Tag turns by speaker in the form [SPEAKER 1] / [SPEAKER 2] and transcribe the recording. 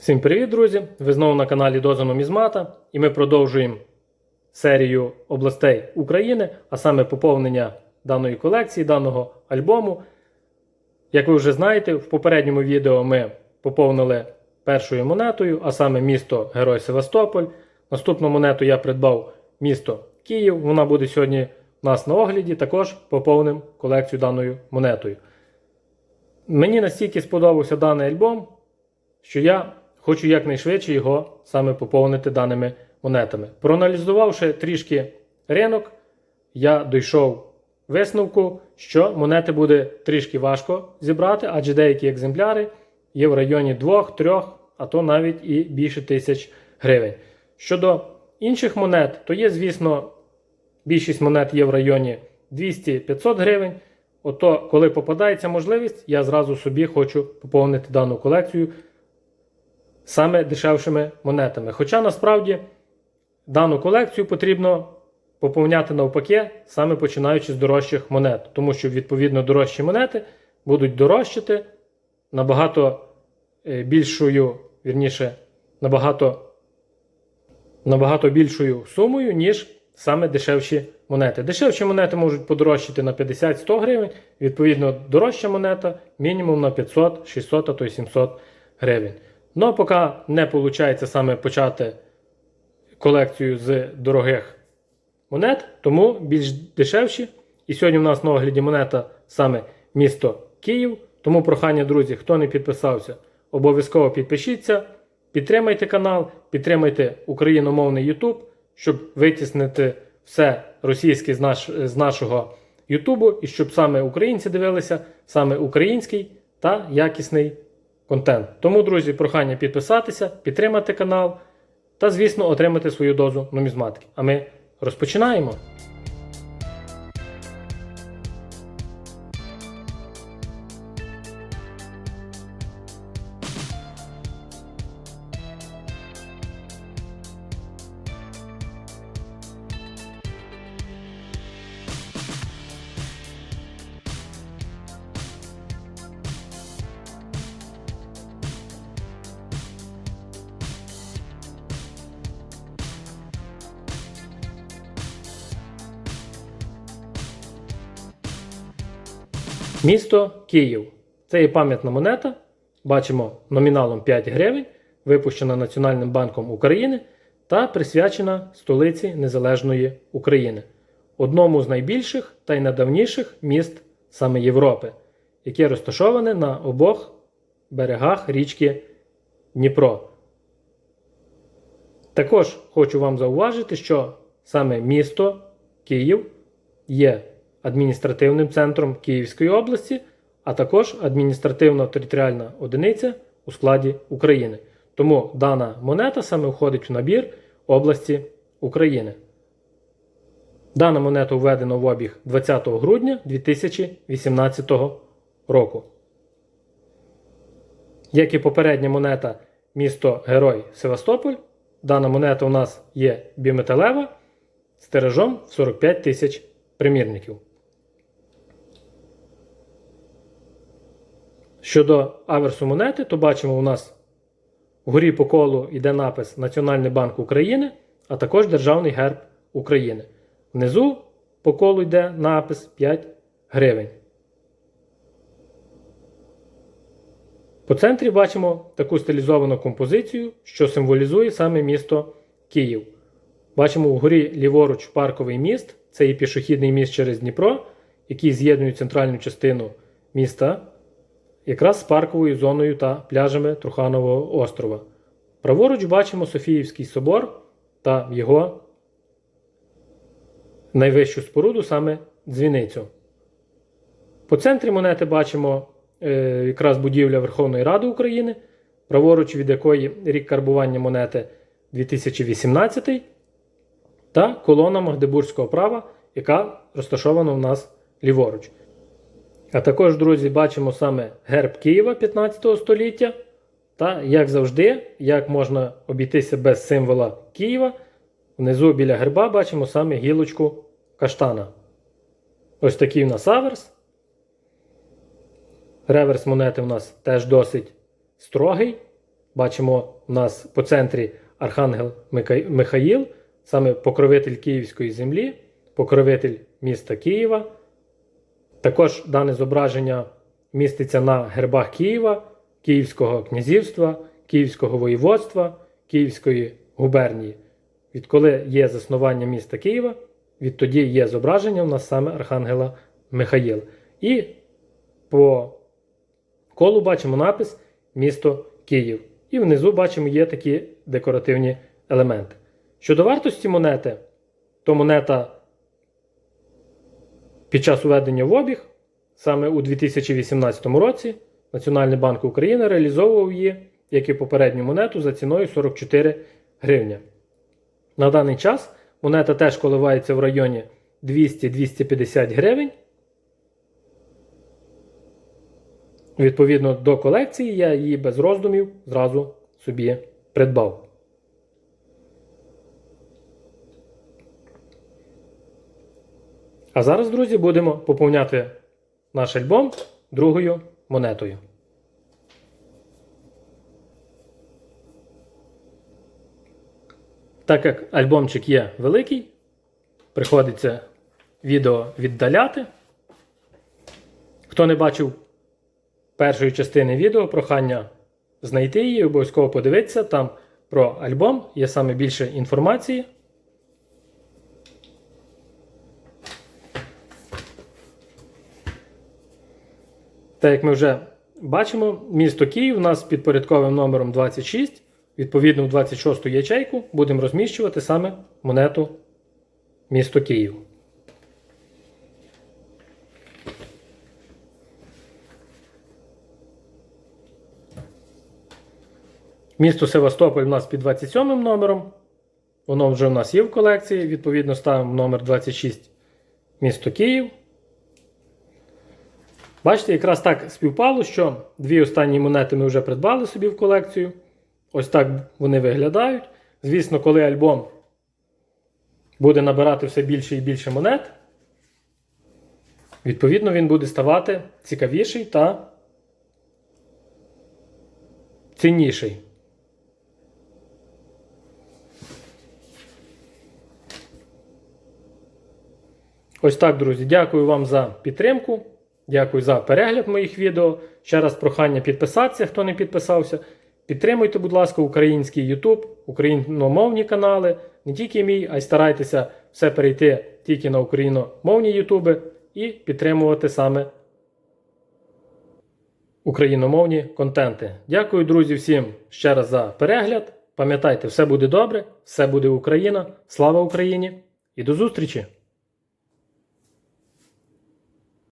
[SPEAKER 1] Всім привіт, друзі! Ви знову на каналі Доза Нумізмата і ми продовжуємо серію областей України, а саме поповнення даної колекції, даного альбому. Як ви вже знаєте, в попередньому відео ми поповнили першою монетою, а саме місто Герой Севастополь. Наступну монету я придбав місто Київ. Вона буде сьогодні у нас на огляді. Також поповним колекцію даною монетою. Мені настільки сподобався даний альбом, що я хочу якнайшвидше його саме поповнити даними монетами. Проаналізувавши трішки ринок, я дійшов висновку, що монети буде трішки важко зібрати, адже деякі екземпляри є в районі 2-3, а то навіть і більше тисяч гривень. Щодо інших монет, то є, звісно, більшість монет є в районі 200-500 гривень. Ото, коли попадається можливість, я зразу собі хочу поповнити дану колекцію саме дешевшими монетами. Хоча насправді дану колекцію потрібно поповняти навпаки, саме починаючи з дорожчих монет, тому що відповідно дорожчі монети будуть дорожчати набагато е, більшою, вірніше, набагато, набагато більшою сумою, ніж саме дешевші монети. Дешевші монети можуть подорожчати на 50-100 гривень, відповідно, дорожча монета мінімум на 500, 600, а то й 700 гривень. Ну а поки не виходить саме почати колекцію з дорогих монет, тому більш дешевші. І сьогодні у нас на огляді монета саме місто Київ. Тому прохання, друзі, хто не підписався, обов'язково підпишіться, підтримайте канал, підтримайте україномовний YouTube, щоб витіснити все російське з, наш, з нашого Ютубу і щоб саме українці дивилися, саме український та якісний контент. Тому, друзі, прохання підписатися, підтримати канал та, звісно, отримати свою дозу нумізматики. А ми розпочинаємо. Місто Київ. Це є пам'ятна монета. Бачимо номіналом 5 гривень, випущена Національним банком України та присвячена столиці Незалежної України, одному з найбільших та й найдавніших міст саме Європи, яке розташоване на обох берегах річки Дніпро. Також хочу вам зауважити, що саме місто Київ є адміністративним центром Київської області, а також адміністративно-територіальна одиниця у складі України. Тому дана монета саме входить в набір області України. Дана монета введена в обіг 20 грудня 2018 року. Як і попередня монета місто Герой Севастополь, дана монета у нас є біметалева з тиражом в 45 тисяч примірників. Щодо аверсу монети, то бачимо, у нас вгорі по колу йде напис Національний банк України, а також Державний герб України. Внизу по колу йде напис 5 гривень. По центрі бачимо таку стилізовану композицію, що символізує саме місто Київ. Бачимо вгорі ліворуч парковий міст, це і пішохідний міст через Дніпро, який з'єднує центральну частину міста якраз з парковою зоною та пляжами Труханового острова. Праворуч бачимо Софіївський собор та його найвищу споруду, саме дзвіницю. По центрі монети бачимо е, якраз будівля Верховної Ради України, праворуч від якої рік карбування монети 2018 та колона Магдебурзького права, яка розташована у нас ліворуч. А також, друзі, бачимо саме герб Києва 15 століття. Та, як завжди, як можна обійтися без символа Києва, внизу біля герба бачимо саме гілочку каштана. Ось такий у нас аверс. Реверс монети у нас теж досить строгий. Бачимо у нас по центрі Архангел Михаїл, саме покровитель Київської землі, покровитель міста Києва. Також дане зображення міститься на гербах Києва, Київського князівства, Київського воєводства, Київської губернії. Відколи є заснування міста Києва, відтоді є зображення у нас саме Архангела Михаїл. І по колу бачимо напис Місто Київ. І внизу бачимо є такі декоративні елементи. Щодо вартості монети, то монета під час уведення в обіг, саме у 2018 році, Національний банк України реалізовував її, як і попередню монету, за ціною 44 гривня. На даний час монета теж коливається в районі 200-250 гривень. Відповідно до колекції, я її без роздумів зразу собі придбав. А зараз, друзі, будемо поповняти наш альбом другою монетою. Так як альбомчик є великий, приходиться відео віддаляти. Хто не бачив першої частини відео, прохання знайти її, обов'язково подивитися. Там про альбом є саме більше інформації. Так як ми вже бачимо, місто Київ у нас під порядковим номером 26. Відповідно, в 26 ячейку будемо розміщувати саме монету місто Київ. Місто Севастополь у нас під 27 номером. Воно вже у нас є в колекції. Відповідно, ставимо номер 26 місто Київ. Бачите, якраз так співпало, що дві останні монети ми вже придбали собі в колекцію. Ось так вони виглядають. Звісно, коли альбом буде набирати все більше і більше монет, відповідно, він буде ставати цікавіший та цінніший. Ось так, друзі. Дякую вам за підтримку. Дякую за перегляд моїх відео. Ще раз прохання підписатися, хто не підписався. Підтримуйте, будь ласка, український YouTube, україномовні канали. Не тільки мій, а й старайтеся все перейти тільки на україномовні Ютуби і підтримувати саме україномовні контенти. Дякую, друзі, всім ще раз за перегляд. Пам'ятайте, все буде добре, все буде Україна. Слава Україні і до зустрічі!